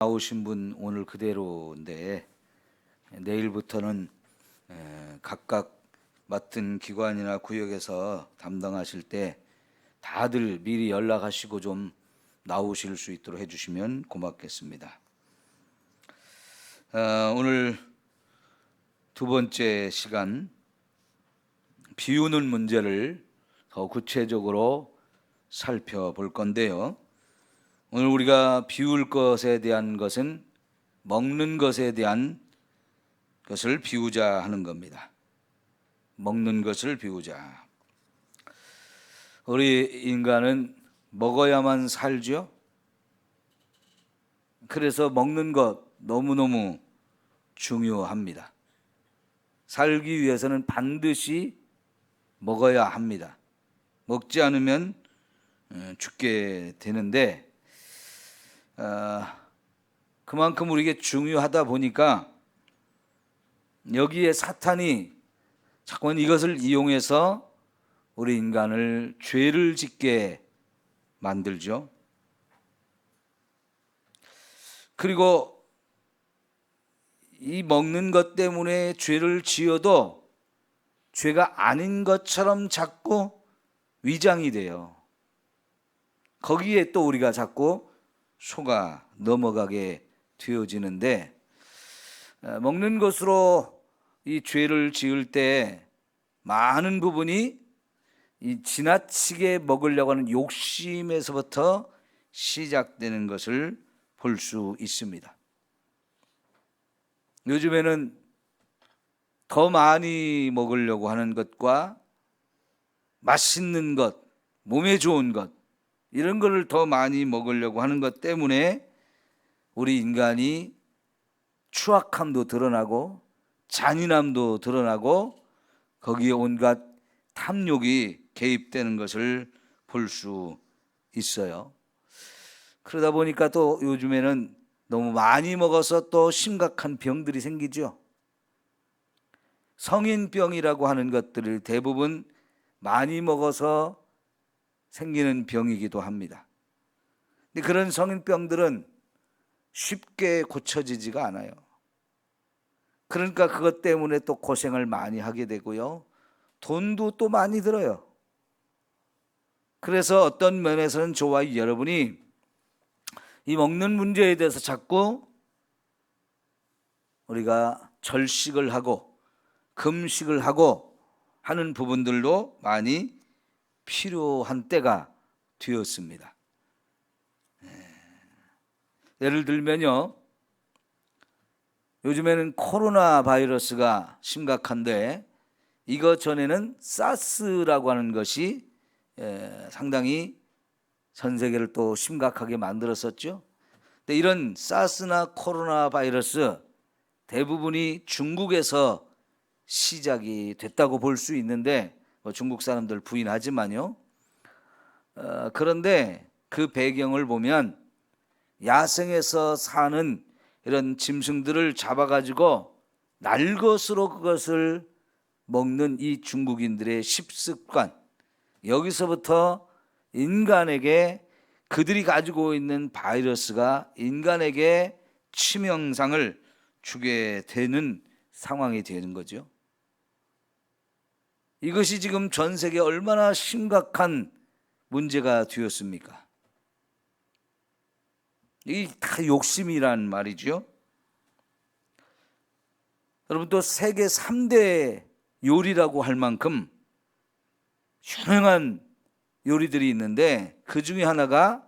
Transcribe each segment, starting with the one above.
나오신 분 오늘 그대로인데 내일부터는 에, 각각 맡은 기관이나 구역에서 담당하실 때 다들 미리 연락하시고 좀 나오실 수 있도록 해주시면 고맙겠습니다. 어, 오늘 두 번째 시간 비우는 문제를 더 구체적으로 살펴볼 건데요. 오늘 우리가 비울 것에 대한 것은 먹는 것에 대한 것을 비우자 하는 겁니다. 먹는 것을 비우자. 우리 인간은 먹어야만 살죠. 그래서 먹는 것 너무너무 중요합니다. 살기 위해서는 반드시 먹어야 합니다. 먹지 않으면 어, 죽게 되는데 어, 그만큼 우리에게 중요하다 보니까 여기에 사탄이 자꾸만 이것을 이용해서 우리 인간을 죄를 짓게 만들죠. 그리고 이 먹는 것 때문에 죄를 지어도 죄가 아닌 것처럼 자꾸 위장이 돼요. 거기에 또 우리가 자꾸 속아 넘어가게 되어지는데 어, 먹는 것으로 이 죄를 지을 때 많은 부분이 이 지나치게 먹으려고 하는 욕심에서부터 시작되는 것을 볼 수 있습니다. 요즘에는 더 많이 먹으려고 하는 것과 맛있는 것, 몸에 좋은 것, 이런 거를 더 많이 먹으려고 하는 것 때문에 우리 인간이 추악함도 드러나고 잔인함도 드러나고 거기에 온갖 탐욕이 개입되는 것을 볼 수 있어요. 그러다 보니까 또 요즘에는 너무 많이 먹어서 또 심각한 병들이 생기죠. 성인병이라고 하는 것들을 대부분 많이 먹어서 생기는 병이기도 합니다. 근데 그런 성인병들은 쉽게 고쳐지지가 않아요. 그러니까 그것 때문에 또 고생을 많이 하게 되고요. 돈도 또 많이 들어요. 그래서 어떤 면에서는 좋아요. 여러분이 이 먹는 문제에 대해서 자꾸 우리가 절식을 하고 금식을 하고 하는 부분들도 많이 필요한 때가 되었습니다. 예. 예를 들면요. 요즘에는 코로나 바이러스가 심각한데 이거 전에는 사스라고 하는 것이 예, 상당히 전 세계를 또 심각하게 만들었었죠. 근데 이런 사스나 코로나 바이러스 대부분이 중국에서 시작이 됐다고 볼 수 있는데 뭐 중국 사람들 부인하지만요. 어, 그런데 그 배경을 보면 야생에서 사는 이런 짐승들을 잡아가지고 날것으로 그것을 먹는 이 중국인들의 식습관 여기서부터 인간에게 그들이 가지고 있는 바이러스가 인간에게 치명상을 주게 되는 상황이 되는 거죠. 이것이 지금 전 세계 얼마나 심각한 문제가 되었습니까? 이 다 욕심이란 말이죠. 여러분 또 세계 3대 요리라고 할 만큼 유명한 요리들이 있는데 그 중에 하나가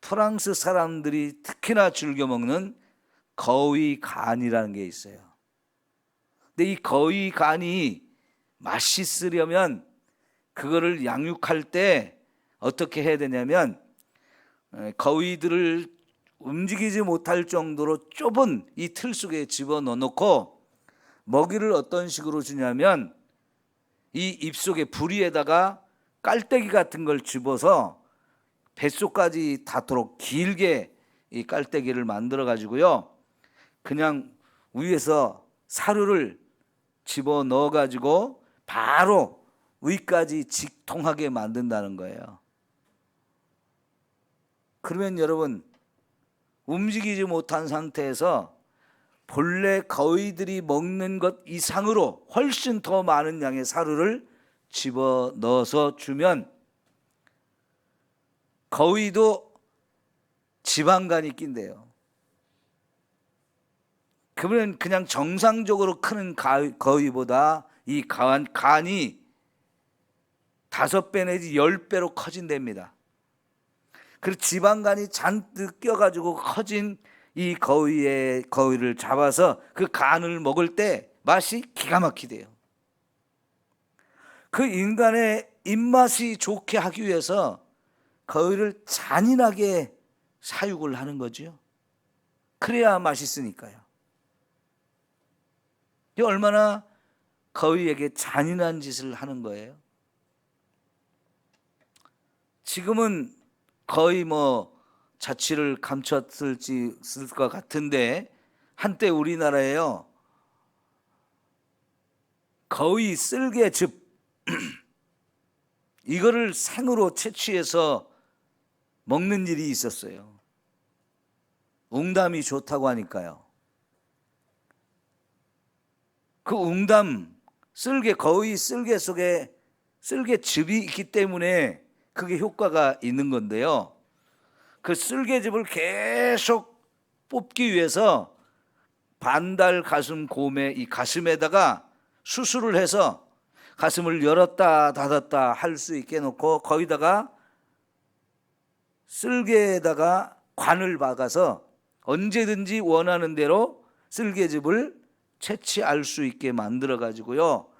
프랑스 사람들이 특히나 즐겨 먹는 거위 간이라는 게 있어요. 근데 이 거위 간이 맛있으려면 그거를 양육할 때 어떻게 해야 되냐면 거위들을 움직이지 못할 정도로 좁은 이 틀 속에 집어넣어 놓고 먹이를 어떤 식으로 주냐면 이 입속에 부리에다가 깔때기 같은 걸 집어서 뱃속까지 닿도록 길게 이 깔때기를 만들어 가지고요. 그냥 위에서 사료를 집어 넣어 가지고 바로 위까지 직통하게 만든다는 거예요. 그러면 여러분 움직이지 못한 상태에서 본래 거위들이 먹는 것 이상으로 훨씬 더 많은 양의 사료를 집어 넣어서 주면 거위도 지방간이 낀대요. 그러면 그냥 정상적으로 크는 가- 거위보다 이 간, 간이 다섯 배 내지 열 배로 커진답니다. 그 지방간이 잔뜩 껴가지고 커진 이 거위의 거위를 잡아서 그 간을 먹을 때 맛이 기가 막히대요. 그 인간의 입맛이 좋게 하기 위해서 거위를 잔인하게 사육을 하는 거지요. 그래야 맛있으니까요. 이 얼마나 거위에게 잔인한 짓을 하는 거예요. 지금은 거의 뭐 자취를 감췄을지 쓸 것 같은데 한때 우리나라에요 거의 쓸개 즙 이거를 생으로 채취해서 먹는 일이 있었어요. 웅담이 좋다고 하니까요. 그 웅담 쓸개 거의 쓸개 속에 쓸개즙이 있기 때문에 그게 효과가 있는 건데요. 그 쓸개즙을 계속 뽑기 위해서 반달 가슴 곰의 이 가슴에다가 수술을 해서 가슴을 열었다 닫았다 할 수 있게 놓고 거기다가 쓸개에다가 관을 박아서 언제든지 원하는 대로 쓸개즙을 채취할 수 있게 만들어 가지고요.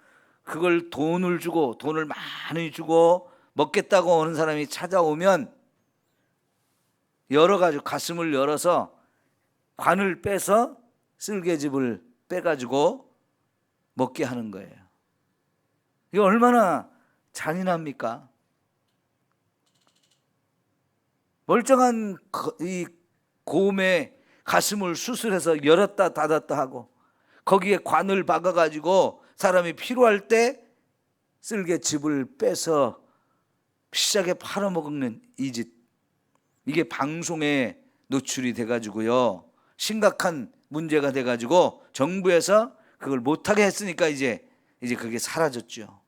그걸 돈을 주고 돈을 많이 주고 먹겠다고 오는 사람이 찾아오면 열어 가지고 가슴을 열어서 관을 빼서 쓸개즙을 빼 가지고 먹게 하는 거예요. 이게 얼마나 잔인합니까? 멀쩡한 거- 이 곰의 가슴을 수술해서 열었다 닫았다 하고 거기에 관을 박아 가지고 사람이 필요할 때 쓸개 즙을 빼서 비싸게 팔아먹는 이 짓. 이게 방송에 노출이 돼 가지고요. 심각한 문제가 돼 가지고 정부에서 그걸 못하게 했으니까 이제 이제 그게 사라졌죠.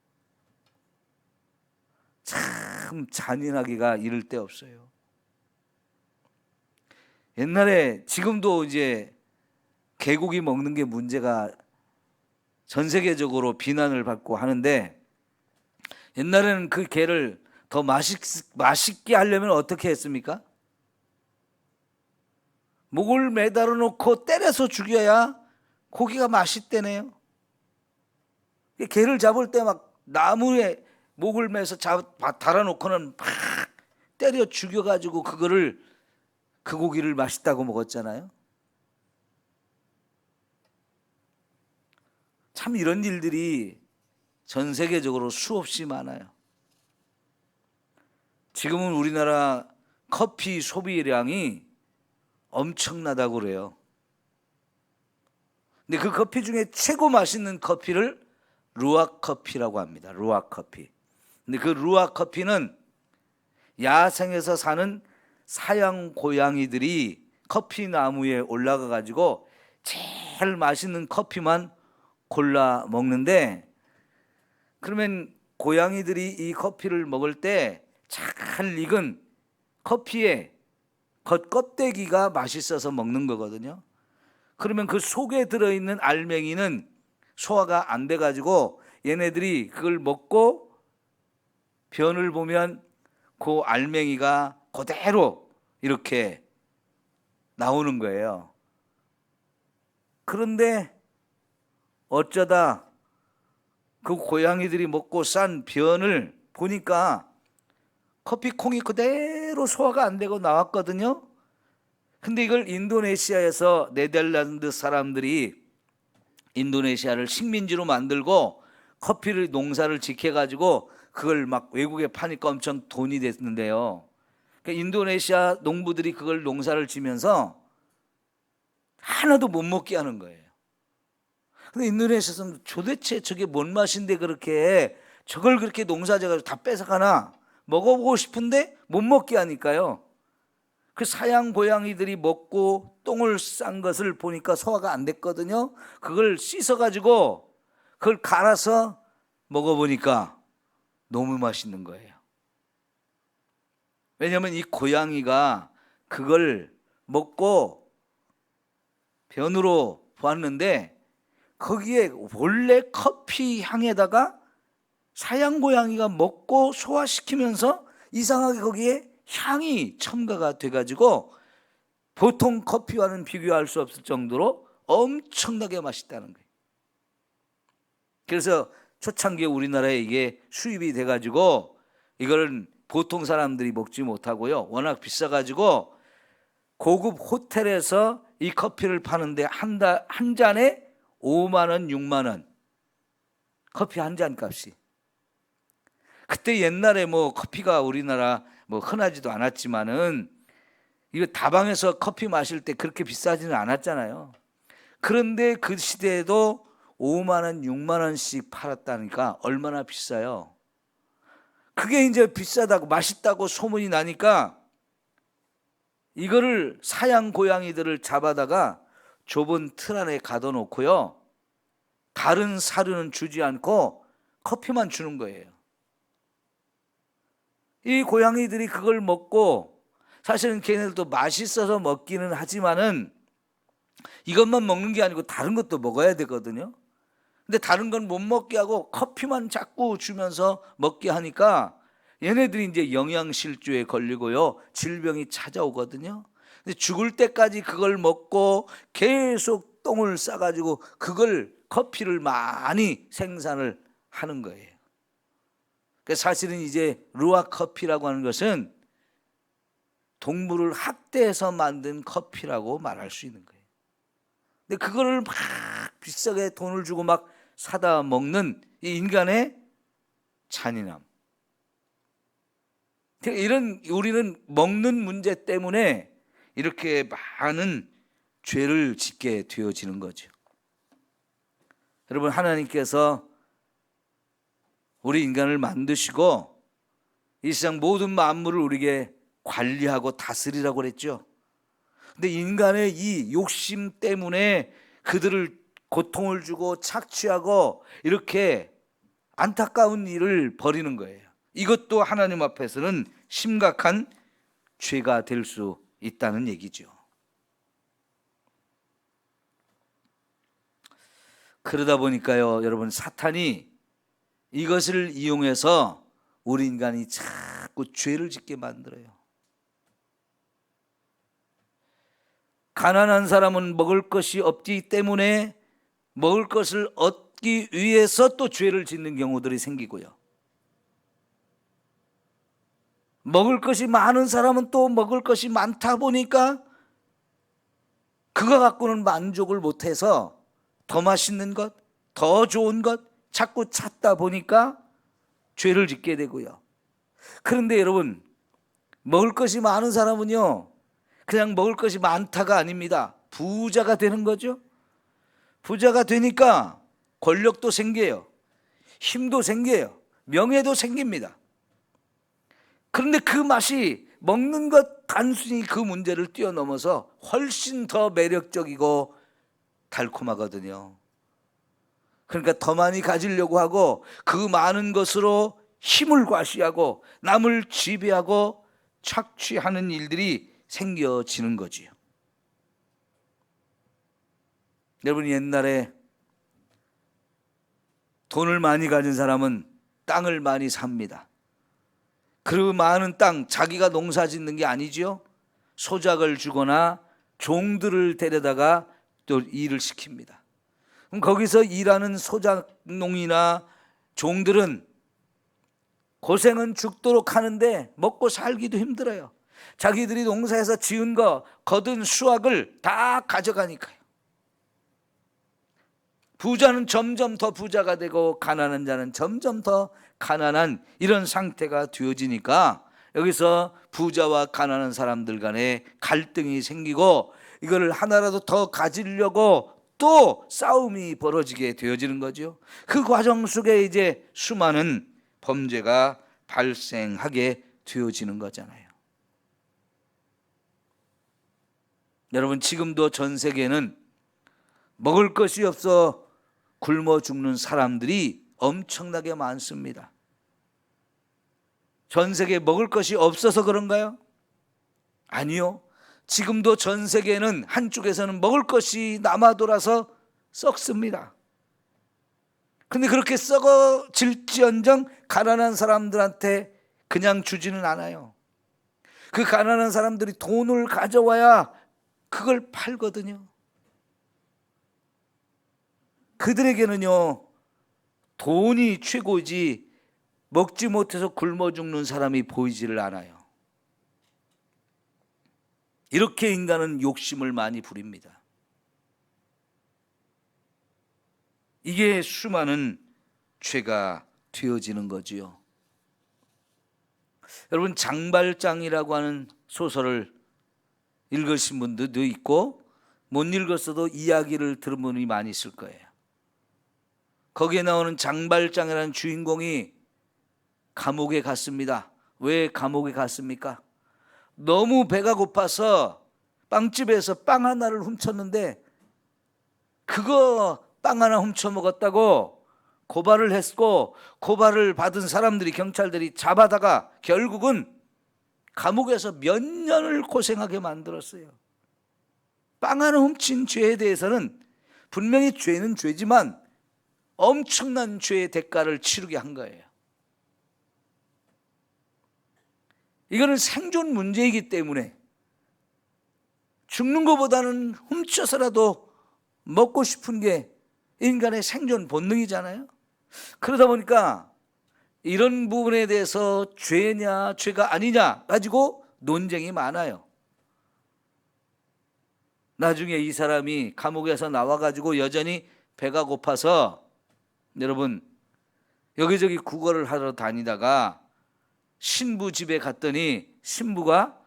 참 잔인하기가 이를 데 없어요. 옛날에 지금도 이제 개고기 먹는 게 문제가 전 세계적으로 비난을 받고 하는데 옛날에는 그 개를 더 맛있, 맛있게 하려면 어떻게 했습니까? 목을 매달아 놓고 때려서 죽여야 고기가 맛있대네요. 개를 잡을 때 막 나무에 목을 매서 잡, 달아놓고는 막 때려 죽여가지고 그거를 그 고기를 맛있다고 먹었잖아요. 참 이런 일들이 전 세계적으로 수없이 많아요. 지금은 우리나라 커피 소비량이 엄청나다고 그래요. 근데 그 커피 중에 최고 맛있는 커피를 루악 커피라고 합니다. 루악 커피. 근데 그 루악 커피는 야생에서 사는 사양 고양이들이 커피 나무에 올라가 가지고 제일 맛있는 커피만 골라 먹는데 그러면 고양이들이 이 커피를 먹을 때 잘 익은 커피에 겉 껍데기가 맛있어서 먹는 거거든요. 그러면 그 속에 들어있는 알맹이는 소화가 안 돼 가지고 얘네들이 그걸 먹고 변을 보면 그 알맹이가 그대로 이렇게 나오는 거예요. 그런데 어쩌다 그 고양이들이 먹고 싼 변을 보니까 커피 콩이 그대로 소화가 안 되고 나왔거든요. 근데 이걸 인도네시아에서 네덜란드 사람들이 인도네시아를 식민지로 만들고 커피를 농사를 지켜가지고 그걸 막 외국에 파니까 엄청 돈이 됐는데요. 그러니까 인도네시아 농부들이 그걸 농사를 지면서 하나도 못 먹게 하는 거예요. 근데 인도네시아에서는 도대체 저게 뭔 맛인데 그렇게 저걸 그렇게 농사져가지고 다 뺏어가나 먹어보고 싶은데 못 먹게 하니까요. 그 사양 고양이들이 먹고 똥을 싼 것을 보니까 소화가 안 됐거든요. 그걸 씻어 가지고 그걸 갈아서 먹어 보니까 너무 맛있는 거예요. 왜냐하면 이 고양이가 그걸 먹고 변으로 보았는데 거기에 원래 커피 향에다가 사양 고양이가 먹고 소화시키면서 이상하게 거기에 향이 첨가가 돼가지고 보통 커피와는 비교할 수 없을 정도로 엄청나게 맛있다는 거예요. 그래서 초창기에 우리나라에 이게 수입이 돼가지고 이거는 보통 사람들이 먹지 못하고요. 워낙 비싸가지고 고급 호텔에서 이 커피를 파는데 한, 달, 한 잔에 5만 원, 6만 원. 커피 한 잔 값이. 그때 옛날에 뭐 커피가 우리나라 뭐 흔하지도 않았지만은 이거 다방에서 커피 마실 때 그렇게 비싸지는 않았잖아요. 그런데 그 시대에도 5만 원, 6만 원씩 팔았다니까 얼마나 비싸요. 그게 이제 비싸다고 맛있다고 소문이 나니까 이거를 사양 고양이들을 잡아다가 좁은 틀 안에 가둬놓고요. 다른 사료는 주지 않고 커피만 주는 거예요. 이 고양이들이 그걸 먹고 사실은 걔네들도 맛있어서 먹기는 하지만은 이것만 먹는 게 아니고 다른 것도 먹어야 되거든요. 근데 다른 건 못 먹게 하고 커피만 자꾸 주면서 먹게 하니까 얘네들이 이제 영양실조에 걸리고요. 질병이 찾아오거든요. 근데 죽을 때까지 그걸 먹고 계속 똥을 싸가지고 그걸 커피를 많이 생산을 하는 거예요. 그래서 사실은 이제 루아 커피라고 하는 것은 동물을 학대해서 만든 커피라고 말할 수 있는 거예요. 근데 그거를 막 비싸게 돈을 주고 막 사다 먹는 이 인간의 잔인함. 그러니까 이런 우리는 먹는 문제 때문에 이렇게 많은 죄를 짓게 되어지는 거죠. 여러분 하나님께서 우리 인간을 만드시고 이 세상 모든 만물을 우리에게 관리하고 다스리라고 그랬죠. 근데 인간의 이 욕심 때문에 그들을 고통을 주고 착취하고 이렇게 안타까운 일을 벌이는 거예요. 이것도 하나님 앞에서는 심각한 죄가 될 수 있다는 얘기죠. 그러다 보니까요, 여러분, 사탄이 이것을 이용해서 우리 인간이 자꾸 죄를 짓게 만들어요. 가난한 사람은 먹을 것이 없기 때문에 먹을 것을 얻기 위해서 또 죄를 짓는 경우들이 생기고요. 먹을 것이 많은 사람은 또 먹을 것이 많다 보니까 그거 갖고는 만족을 못해서 더 맛있는 것, 더 좋은 것 자꾸 찾다 보니까 죄를 짓게 되고요. 그런데 여러분, 먹을 것이 많은 사람은요, 그냥 먹을 것이 많다가 아닙니다. 부자가 되는 거죠. 부자가 되니까 권력도 생겨요. 힘도 생겨요. 명예도 생깁니다. 그런데 그 맛이 먹는 것 단순히 그 문제를 뛰어넘어서 훨씬 더 매력적이고 달콤하거든요. 그러니까 더 많이 가지려고 하고 그 많은 것으로 힘을 과시하고 남을 지배하고 착취하는 일들이 생겨지는 거지요. 여러분 옛날에 돈을 많이 가진 사람은 땅을 많이 삽니다. 그 많은 땅 자기가 농사 짓는 게 아니지요. 소작을 주거나 종들을 데려다가 또 일을 시킵니다. 그럼 거기서 일하는 소작농이나 종들은 고생은 죽도록 하는데 먹고 살기도 힘들어요. 자기들이 농사에서 지은 거 거둔 수확을 다 가져가니까요. 부자는 점점 더 부자가 되고 가난한 자는 점점 더 가난한 이런 상태가 되어지니까 여기서 부자와 가난한 사람들 간에 갈등이 생기고 이거를 하나라도 더 가지려고 또 싸움이 벌어지게 되어지는 거죠. 그 과정 속에 이제 수많은 범죄가 발생하게 되어지는 거잖아요. 여러분 지금도 전 세계는 먹을 것이 없어 굶어 죽는 사람들이 엄청나게 많습니다. 전 세계에 먹을 것이 없어서 그런가요? 아니요. 지금도 전 세계는 한쪽에서는 먹을 것이 남아 돌아서 썩습니다. 근데 그렇게 썩어질지언정 가난한 사람들한테 그냥 주지는 않아요. 그 가난한 사람들이 돈을 가져와야 그걸 팔거든요. 그들에게는요, 돈이 최고지 먹지 못해서 굶어 죽는 사람이 보이지를 않아요. 이렇게 인간은 욕심을 많이 부립니다. 이게 수많은 죄가 되어지는 거지요. 여러분 장발장이라고 하는 소설을 읽으신 분들도 있고 못 읽었어도 이야기를 들은 분이 많이 있을 거예요. 거기에 나오는 장발장이라는 주인공이 감옥에 갔습니다. 왜 감옥에 갔습니까? 너무 배가 고파서 빵집에서 빵 하나를 훔쳤는데 그거 빵 하나 훔쳐 먹었다고 고발을 했고 고발을 받은 사람들이 경찰들이 잡아다가 결국은 감옥에서 몇 년을 고생하게 만들었어요. 빵 하나 훔친 죄에 대해서는 분명히 죄는 죄지만 엄청난 죄의 대가를 치르게 한 거예요. 이거는 생존 문제이기 때문에 죽는 것보다는 훔쳐서라도 먹고 싶은 게 인간의 생존 본능이잖아요. 그러다 보니까 이런 부분에 대해서 죄냐, 죄가 아니냐 가지고 논쟁이 많아요. 나중에 이 사람이 감옥에서 나와 가지고 여전히 배가 고파서 여러분 여기저기 구걸을 하러 다니다가 신부 집에 갔더니 신부가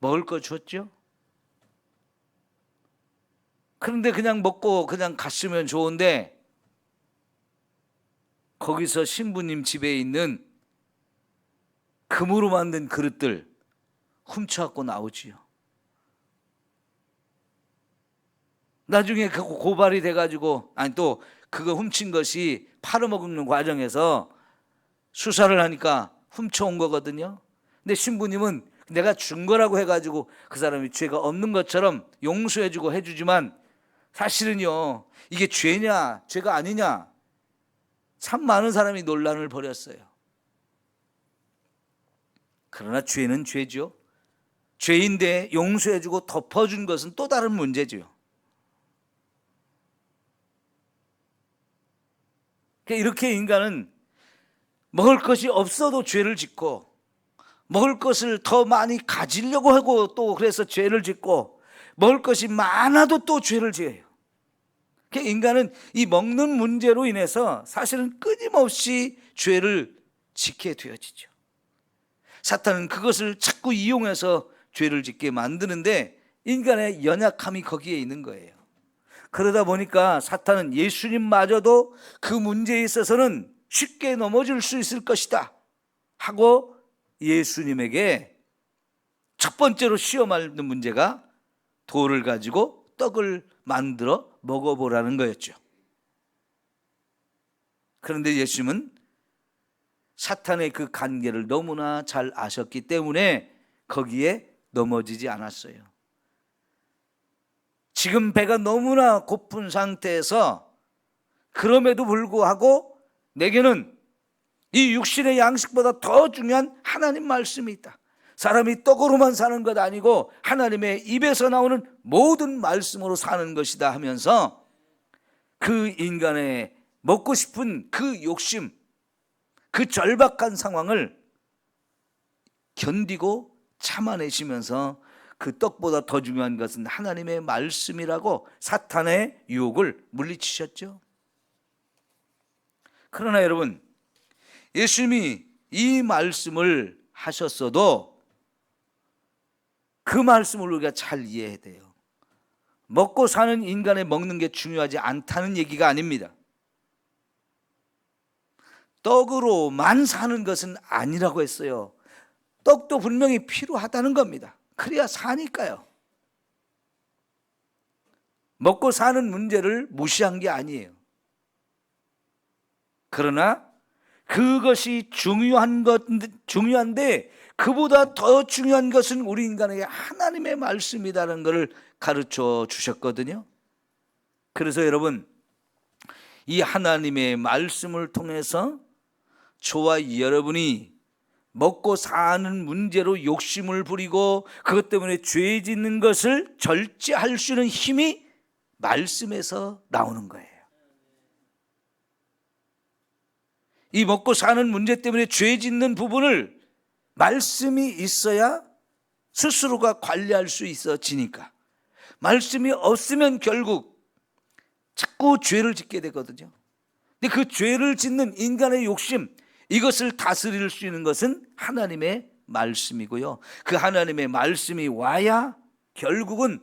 먹을 거 줬죠. 그런데 그냥 먹고 그냥 갔으면 좋은데 거기서 신부님 집에 있는 금으로 만든 그릇들 훔쳐갖고 나오지요. 나중에 그 고발이 돼가지고 아니 또 그거 훔친 것이 팔아먹는 과정에서 수사를 하니까 훔쳐온 거거든요. 근데 신부님은 내가 준 거라고 해가지고 그 사람이 죄가 없는 것처럼 용서해주고 해주지만 사실은요 이게 죄냐 죄가 아니냐 참 많은 사람이 논란을 벌였어요. 그러나 죄는 죄죠. 죄인데 용서해주고 덮어준 것은 또 다른 문제죠. 그러니까 이렇게 인간은 먹을 것이 없어도 죄를 짓고 먹을 것을 더 많이 가지려고 하고 또 그래서 죄를 짓고 먹을 것이 많아도 또 죄를 지어요. 그러니까 인간은 이 먹는 문제로 인해서 사실은 끊임없이 죄를 짓게 되어지죠. 사탄은 그것을 자꾸 이용해서 죄를 짓게 만드는데 인간의 연약함이 거기에 있는 거예요. 그러다 보니까 사탄은 예수님마저도 그 문제에 있어서는 쉽게 넘어질 수 있을 것이다 하고 예수님에게 첫 번째로 시험하는 문제가 돌을 가지고 떡을 만들어 먹어보라는 거였죠. 그런데 예수님은 사탄의 그 관계를 너무나 잘 아셨기 때문에 거기에 넘어지지 않았어요. 지금 배가 너무나 고픈 상태에서 그럼에도 불구하고 내게는 이 육신의 양식보다 더 중요한 하나님 말씀이 있다. 사람이 떡으로만 사는 것 아니고 하나님의 입에서 나오는 모든 말씀으로 사는 것이다 하면서 그 인간의 먹고 싶은 그 욕심, 그 절박한 상황을 견디고 참아내시면서 그 떡보다 더 중요한 것은 하나님의 말씀이라고 사탄의 유혹을 물리치셨죠. 그러나 여러분, 예수님이 이 말씀을 하셨어도 그 말씀을 우리가 잘 이해해야 돼요. 먹고 사는 인간의 먹는 게 중요하지 않다는 얘기가 아닙니다. 떡으로만 사는 것은 아니라고 했어요. 떡도 분명히 필요하다는 겁니다. 그래야 사니까요. 먹고 사는 문제를 무시한 게 아니에요. 그러나 그것이 중요한 것 중요한데 그보다 더 중요한 것은 우리 인간에게 하나님의 말씀이라는 것을 가르쳐 주셨거든요. 그래서 여러분 이 하나님의 말씀을 통해서 저와 여러분이 먹고 사는 문제로 욕심을 부리고 그것 때문에 죄 짓는 것을 절제할 수 있는 힘이 말씀에서 나오는 거예요. 이 먹고 사는 문제 때문에 죄 짓는 부분을 말씀이 있어야 스스로가 관리할 수 있어지니까. 말씀이 없으면 결국 자꾸 죄를 짓게 되거든요. 근데 그 죄를 짓는 인간의 욕심, 이것을 다스릴 수 있는 것은 하나님의 말씀이고요. 그 하나님의 말씀이 와야 결국은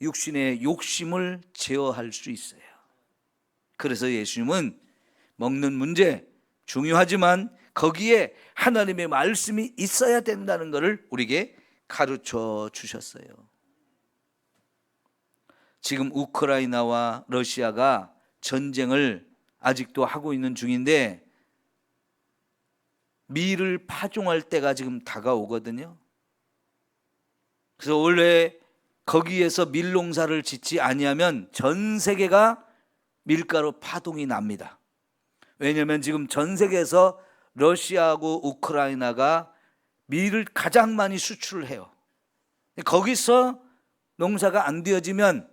육신의 욕심을 제어할 수 있어요. 그래서 예수님은 먹는 문제 중요하지만 거기에 하나님의 말씀이 있어야 된다는 것을 우리에게 가르쳐 주셨어요. 지금 우크라이나와 러시아가 전쟁을 아직도 하고 있는 중인데 밀을 파종할 때가 지금 다가오거든요. 그래서 원래 거기에서 밀농사를 짓지 아니하면 전 세계가 밀가루 파동이 납니다. 왜냐하면 지금 전 세계에서 러시아하고 우크라이나가 밀을 가장 많이 수출을 해요. 거기서 농사가 안 되어지면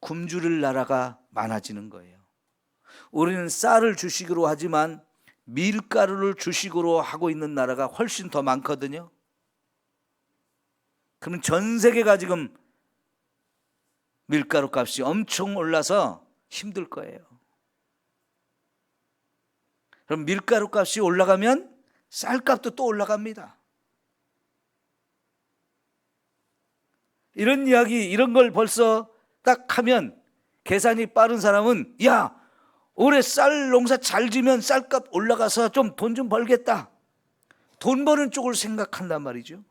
굶주릴 나라가 많아지는 거예요. 우리는 쌀을 주식으로 하지만 밀가루를 주식으로 하고 있는 나라가 훨씬 더 많거든요. 그럼 전 세계가 지금 밀가루 값이 엄청 올라서 힘들 거예요. 그럼 밀가루 값이 올라가면 쌀값도 또 올라갑니다. 이런 이야기, 이런 걸 벌써 딱 하면 계산이 빠른 사람은 야, 올해 쌀 농사 잘 지면 쌀값 올라가서 좀돈좀 벌겠다. 돈 버는 쪽을 생각한단 말이죠.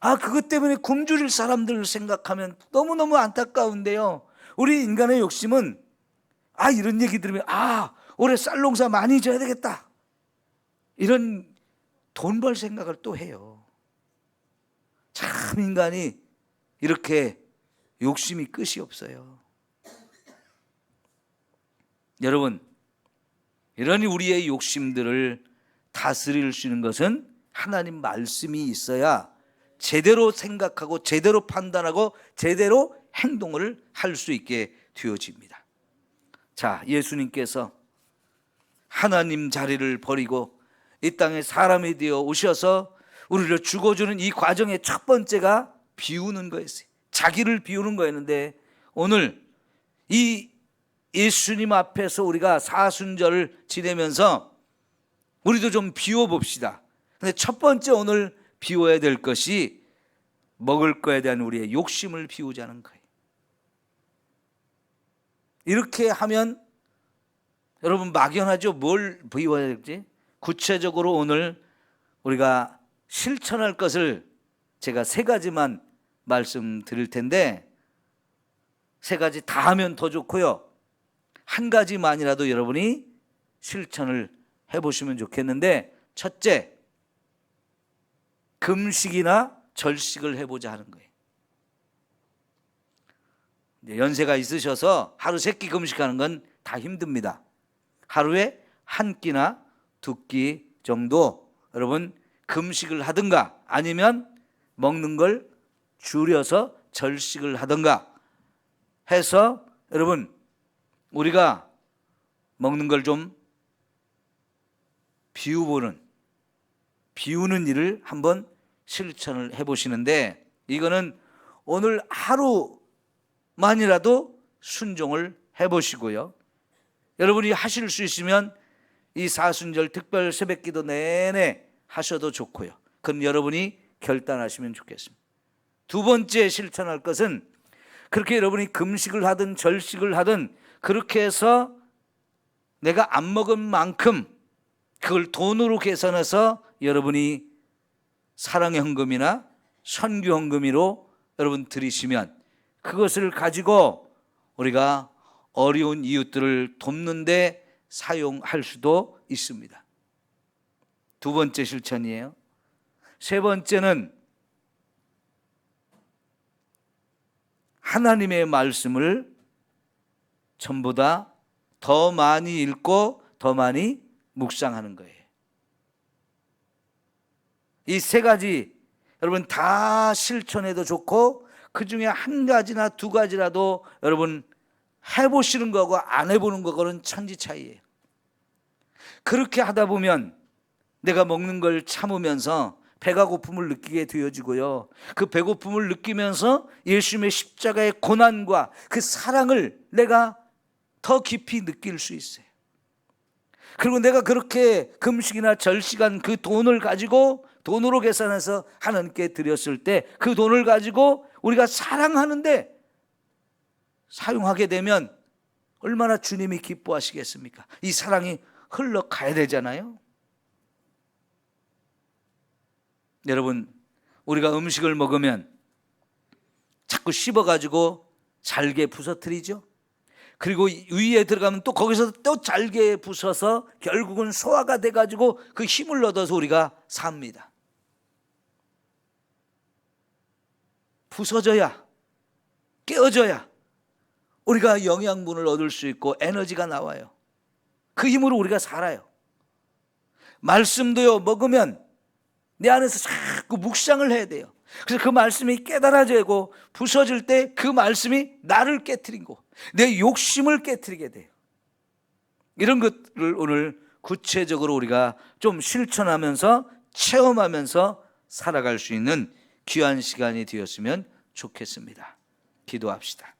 아, 그것 때문에 굶주릴 사람들 생각하면 너무너무 안타까운데요. 우리 인간의 욕심은 아, 이런 얘기 들으면 아, 올해 쌀 농사 많이 져야 되겠다. 이런 돈 벌 생각을 또 해요. 참 인간이 이렇게 욕심이 끝이 없어요. 여러분, 이러니 우리의 욕심들을 다스릴 수 있는 것은 하나님 말씀이 있어야 제대로 생각하고 제대로 판단하고 제대로 행동을 할 수 있게 되어집니다. 자, 예수님께서 하나님 자리를 버리고 이 땅에 사람이 되어 오셔서 우리를 죽어주는 이 과정의 첫 번째가 비우는 거였어요. 자기를 비우는 거였는데 오늘 이 예수님 앞에서 우리가 사순절을 지내면서 우리도 좀 비워 봅시다. 근데 첫 번째 오늘 비워야 될 것이 먹을 거에 대한 우리의 욕심을 비우자는 거예요. 이렇게 하면 여러분 막연하죠? 뭘 비워야 될지? 구체적으로 오늘 우리가 실천할 것을 제가 세 가지만 말씀드릴 텐데 세 가지 다 하면 더 좋고요. 한 가지만이라도 여러분이 실천을 해보시면 좋겠는데 첫째 금식이나 절식을 해보자 하는 거예요. 연세가 있으셔서 하루 세 끼 금식하는 건 다 힘듭니다. 하루에 한 끼나 두 끼 정도 여러분 금식을 하든가 아니면 먹는 걸 줄여서 절식을 하든가 해서 여러분 우리가 먹는 걸 좀 비우보는 비우는 일을 한번 실천을 해 보시는데 이거는 오늘 하루만이라도 순종을 해 보시고요. 여러분이 하실 수 있으면 이 사순절 특별 새벽 기도 내내 하셔도 좋고요. 그건 여러분이 결단하시면 좋겠습니다. 두 번째 실천할 것은 그렇게 여러분이 금식을 하든 절식을 하든 그렇게 해서 내가 안 먹은 만큼 그걸 돈으로 계산해서 여러분이 사랑의 헌금이나 선교 헌금으로 여러분 드리시면 그것을 가지고 우리가 어려운 이웃들을 돕는데 사용할 수도 있습니다. 두 번째 실천이에요. 세 번째는 하나님의 말씀을 전보다 더 많이 읽고 더 많이 묵상하는 거예요. 이 세 가지 여러분 다 실천해도 좋고 그 중에 한 가지나 두 가지라도 여러분 해보시는 거하고 안 해보는 거하고는 천지 차이예요. 그렇게 하다 보면 내가 먹는 걸 참으면서 배가 고픔을 느끼게 되어지고요. 그 배고픔을 느끼면서 예수님의 십자가의 고난과 그 사랑을 내가 더 깊이 느낄 수 있어요. 그리고 내가 그렇게 금식이나 절시간 그 돈을 가지고 돈으로 계산해서 하나님께 드렸을 때 그 돈을 가지고 우리가 사랑하는데 사용하게 되면 얼마나 주님이 기뻐하시겠습니까? 이 사랑이 흘러가야 되잖아요. 여러분, 우리가 음식을 먹으면 자꾸 씹어가지고 잘게 부서뜨리죠. 그리고 위에 들어가면 또 거기서 또 잘게 부서서 결국은 소화가 돼가지고 그 힘을 얻어서 우리가 삽니다. 부서져야, 깨어져야 우리가 영양분을 얻을 수 있고 에너지가 나와요. 그 힘으로 우리가 살아요. 말씀도요, 먹으면 내 안에서 자꾸 묵상을 해야 돼요. 그래서 그 말씀이 깨달아지고 부서질 때 그 말씀이 나를 깨뜨리고 내 욕심을 깨뜨리게 돼요. 이런 것을 오늘 구체적으로 우리가 좀 실천하면서 체험하면서 살아갈 수 있는 귀한 시간이 되었으면 좋겠습니다. 기도합시다.